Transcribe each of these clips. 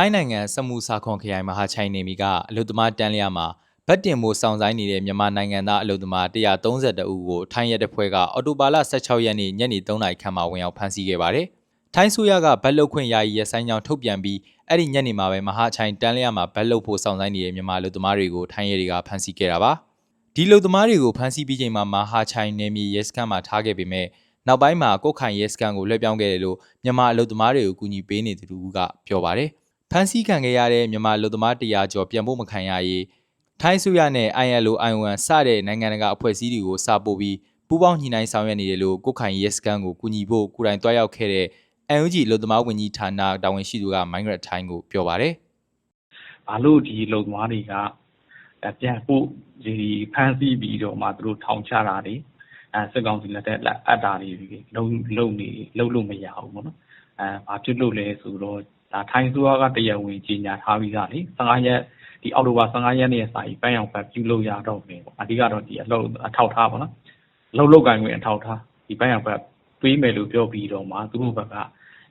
ထိုင်းနိုင်ငံစမူစာခွန်ခရိုင်မဟာချိုင်နေမီကအလုသမားတန်းလျာမှာဗတ်တင်မို့စောင့်ဆိုင်နေတဲ့မြန်မာနိုင်ငံသားအလုသမား132ဦးကိုထိုင်းရဲတပ်ဖွဲ့ကအော်တိုဘာလ16ရက်နေ့ညနေ3နာရီခန့်မှာဝင်ရောက်ဖမ်းဆီးခဲ့ပါတယ်။ထိုင်းဆိုရကဗတ်လုတ်ခွင့်ယာယီရဆိုင်ကြောင်းထုတ်ပြန်ပြီးအဲ့ဒီညနေမှာပဲမဟာချိုင်တန်းလျာမှာဗတ်လုတ်ဖို့စောင့်ဆိုင်နေတဲ့မြန်မာအလုသမားတွေကိုထိုင်းရဲတွေကဖမ်းဆီးခဲ့တာပါ။ဒီအလုသမားတွေကိုဖမ်းဆီးပြီးချိန်မှာမဟာချိုင်နယ်မြေရဲစခန်းမှာထားခဲ့ပေမဲ့နောက်ပိုင်းမှာကုတ်ခိုင်ရဲစခန်းကိုလွှဲပြောင်းခဲ့တယ်လို့မြန်မာအလုသမားတွေကိုကူညီပေးနေသူကပြောပါတယ်။ ဖမ်းဆီးခံခဲ့ရတဲ့မြန်မာလူသမား100ကျော်ပြန်ဖို့မခံရရေးထိုင်းစုရနဲ့ ILO ION စတဲ့နိုင်ငံတကာအဖွဲ့အစည်းတွေကိုစာပို့ပြီးပူးပေါင်းညှိနှိုင်းဆောင်ရွက်နေတယ်လို့ကိုခိုင်ရဲစကန်ကိုကူညီဖို့ကိုယ်တိုင်တွားရောက်ခဲ့တဲ့ NUG လူသမားဝန်ကြီးဌာနတာဝန်ရှိသူကမိုင်းဂရက်ထိုင်းကိုပြောပါတယ်ဘာလို့ဒီလုံသမားတွေကအဲပြန်ဖို့ဒီဖမ်းဆီးပြီးတော့မှသူတို့ထောင်ချတာတွေအဲစစ်ကောင်စီလက်ထက်လက်အပ်တာတွေလုံလုံနေလုံလို့မရဘူးပေါ့နော်အဲဘာဖြစ်လို့လဲဆိုတော့ ဒါထိုင်းစိုးရကတရားဝင်ကြီးညာထားပြီးသားလေ15ရက်ဒီအောက်တိုဘာ15ရက်နေ့စာကြီးပန်းအောင်ဖတ်ပြုလုပ်ရတော့မယ်ပေါ့အဓိကတော့ဒီအလုပ်အထောက်ထားပေါ့နော်လုံလောက်ကင်ဝင်အထောက်ထားဒီပန်းအောင်ဖတ်ပေးမယ်လို့ပြောပြီးတော့မှသူတို့ဘက်က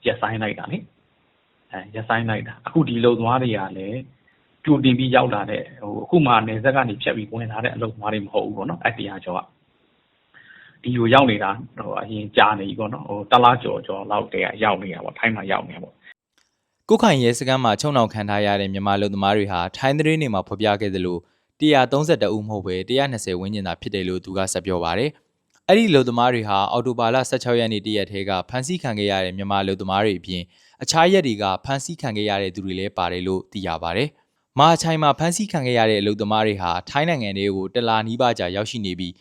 ရက်ဆိုင်လိုက်တာလေအဲရက်ဆိုင်လိုက်တာအခုဒီလုံသမားတွေကလည်းကြိုတင်ပြီးရောက်လာတဲ့ဟိုအခုမှနေဆက်ကနေဖြတ်ပြီးဝင်လာတဲ့အလုပ်သမားတွေမဟုတ်ဘူးပေါ့နော်အတရားကျော်ကဒီကိုရောက်နေတာဟိုအရင်ကြာနေပြီပေါ့နော်ဟိုတလားကျော်ကျော်လောက်တည်းကရောက်နေတာပေါ့ထိုင်းမှာရောက်နေတာပေါ့ ကိုခိုင်ရဲစကန်မှာချုံနှောင်ခံထားရတဲ့မြန်မာလူသမားတွေဟာထိုင်းသတင်းတွေမှာဖော်ပြခဲ့သလို132ဦးမဟုတ်ပဲ120ဝန်းကျင်သာဖြစ်တယ်လို့သူကဆက်ပြောပါတယ်။အဲ့ဒီလူသမားတွေဟာအော်တိုဘာလ16ရက်နေ့တရက်ထဲကဖမ်းဆီးခံခဲ့ရတဲ့မြန်မာလူသမားတွေအပြင်အခြားရက်တွေကဖမ်းဆီးခံခဲ့ရတဲ့သူတွေလည်းပါတယ်လို့သိရပါတယ်။မဟာချိုင်မှာဖမ်းဆီးခံခဲ့ရတဲ့အလူသမားတွေဟာထိုင်းနိုင်ငံတွေကိုတလာနီးပါးကြာရောက်ရှိနေပြီး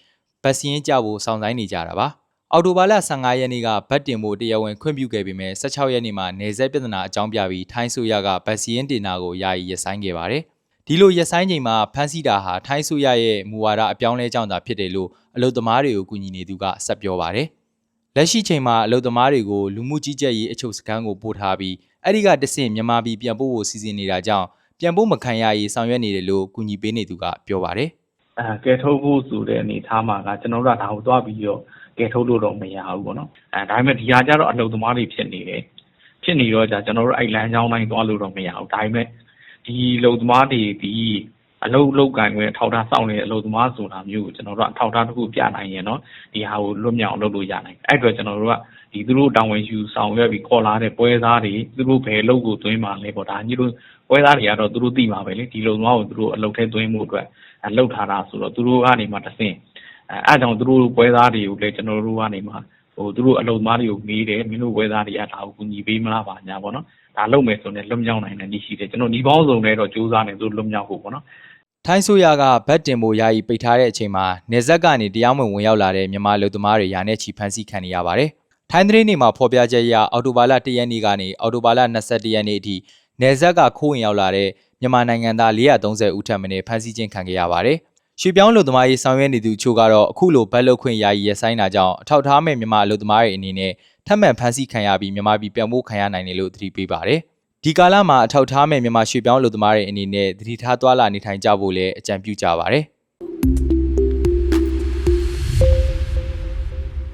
ဗတ်စင်းကြဖို့စောင့်ဆိုင်းနေကြတာပါ။ အော်တိုဘာလ15ရက်နေ့ကဗတ်တင်ဖို့တရားဝင်ခွင့်ပြုခဲ့ပေမဲ့16ရက်နေ့မှာနေဆက်ပြဿနာအကြောင်းပြပြီးထိုင်းဆိုရကဗတ်စီရင်တင်နာကိုယာယီရပ်ဆိုင်းခဲ့ပါတယ်။ဒီလိုရပ်ဆိုင်းချိန်မှာဖမ်းဆီးတာဟာထိုင်းဆိုရရဲ့မူဝါဒအပြောင်းလဲကြောင့်သာဖြစ်တယ်လို့အလုသမားတွေကိုကူညီနေသူကဆက်ပြောပါတယ်။လက်ရှိချိန်မှာအလုသမားတွေကိုလူမှုကြီးကြပ်ရေးအချုပ်စခန်းကိုပို့ထားပြီးအဲ့ဒီကတဆင့်မြန်မာပြည်ပြန်ပို့ဖို့စီစဉ်နေတာကြောင့်ပြန်ပို့မခံရရေးဆောင်ရွက်နေတယ်လို့ကူညီပေးနေသူကပြောပါတယ်။အဲကဲထုတ်ဖို့ဆိုတဲ့အနေထားမှာကကျွန်တော်တို့ကဒါကိုသွားပြီးတော့ ကဲထုတ်လို့တော့မရဘူးပေါ့နော်အဲဒါပေမဲ့ဒီဟာကြတော့အလုံသမားတွေဖြစ်နေတယ်ဖြစ်နေတော့じゃကျွန်တော်တို့အဲ့လမ်းကြောင်းတိုင်းသွားလို့တော့မရဘူးဒါပေမဲ့ဒီလုံသမားတွေဒီအလုတ်လုတ်ကန်ခွင့်ထောက်ထားစောင့်နေတဲ့အလုတ်သမားဆိုတာမျိုးကိုကျွန်တော်တို့အထောက်ထားတစ်ခုပြနိုင်ရင်တော့ဒီဟာကိုလွတ်မြောက်လုပ်လို့ရနိုင်အဲ့အတွက်ကျွန်တော်တို့ကဒီသူတို့တောင်းဝင်ယူဆောင်ရွက်ပြီးခေါ်လာတဲ့ပွဲသားတွေသူတို့ဘယ်လုပ်ကိုသွင်းมาလဲပေါ့ဒါညီတို့ပွဲသားတွေကတော့သူတို့သိမှာပဲလေဒီလုံသမားကိုသူတို့အလုတ်ထဲသွင်းမှုအတွက်အလုတ်ထားတာဆိုတော့သူတို့ကနေမှတဆင့် အဲအဲ့ကြောင့်သူတို့ပွဲသားတွေကိုလည်းကျွန်တော်တို့ကနေမှဟိုသူတို့အလုံသမားတွေကိုမေးတယ်မင်းတို့ပွဲသားတွေကဒါကိုကူညီပေးမလားပါညာပေါ့နော်ဒါလုပ်မယ်ဆိုရင်လွတ်မြောက်နိုင်တဲ့နည်းရှိတယ်ကျွန်တော်ဒီပေါင်းစုံနဲ့တော့စူးစမ်းနေသူလွတ်မြောက်ဖို့ပေါ့နော်ထိုင်းဆိုရကဗတ်တင်ဖို့ယာယီပိတ်ထားတဲ့အချိန်မှာနေဆက်ကနေတရားမဝင်ဝင်ရောက်လာတဲ့မြန်မာလူသမားတွေယာနဲ့ချီဖမ်းဆီးခံနေရပါတယ်။ထိုင်းသတင်းတွေမှာဖော်ပြချက်အရအော်တိုဘာလ1ရက်နေ့ကနေအော်တိုဘာလ22ရက်နေ့အထိနေဆက်ကခိုးဝင်ရောက်လာတဲ့မြန်မာနိုင်ငံသား430ဦးထပ်မံဖမ်းဆီးခြင်းခံခဲ့ရပါတယ်။ ရွှေပြောင်းလူသမားရေးဆောင်ရွက်နေသူချို့ကတော့အခုလိုဗတ်လုတ်ခွင့်ယာယီရဆိုင်တာကြောင့်အထောက်ထားမဲ့မြန်မာလူသမားတွေအနေနဲ့ထပ်မံဖမ်းဆီးခံရပြီးမြန်မာပြည်ပြန်ဖို့ခံရနိုင်တယ်လို့သတိပေးပါတယ်။ဒီကာလမှာအထောက်ထားမဲ့မြန်မာရွှေပြောင်းလူသမားတွေအနေနဲ့သတိထားသွားလာနေထိုင်ကြဖို့လည်းအကြံပြုကြပါဗျ။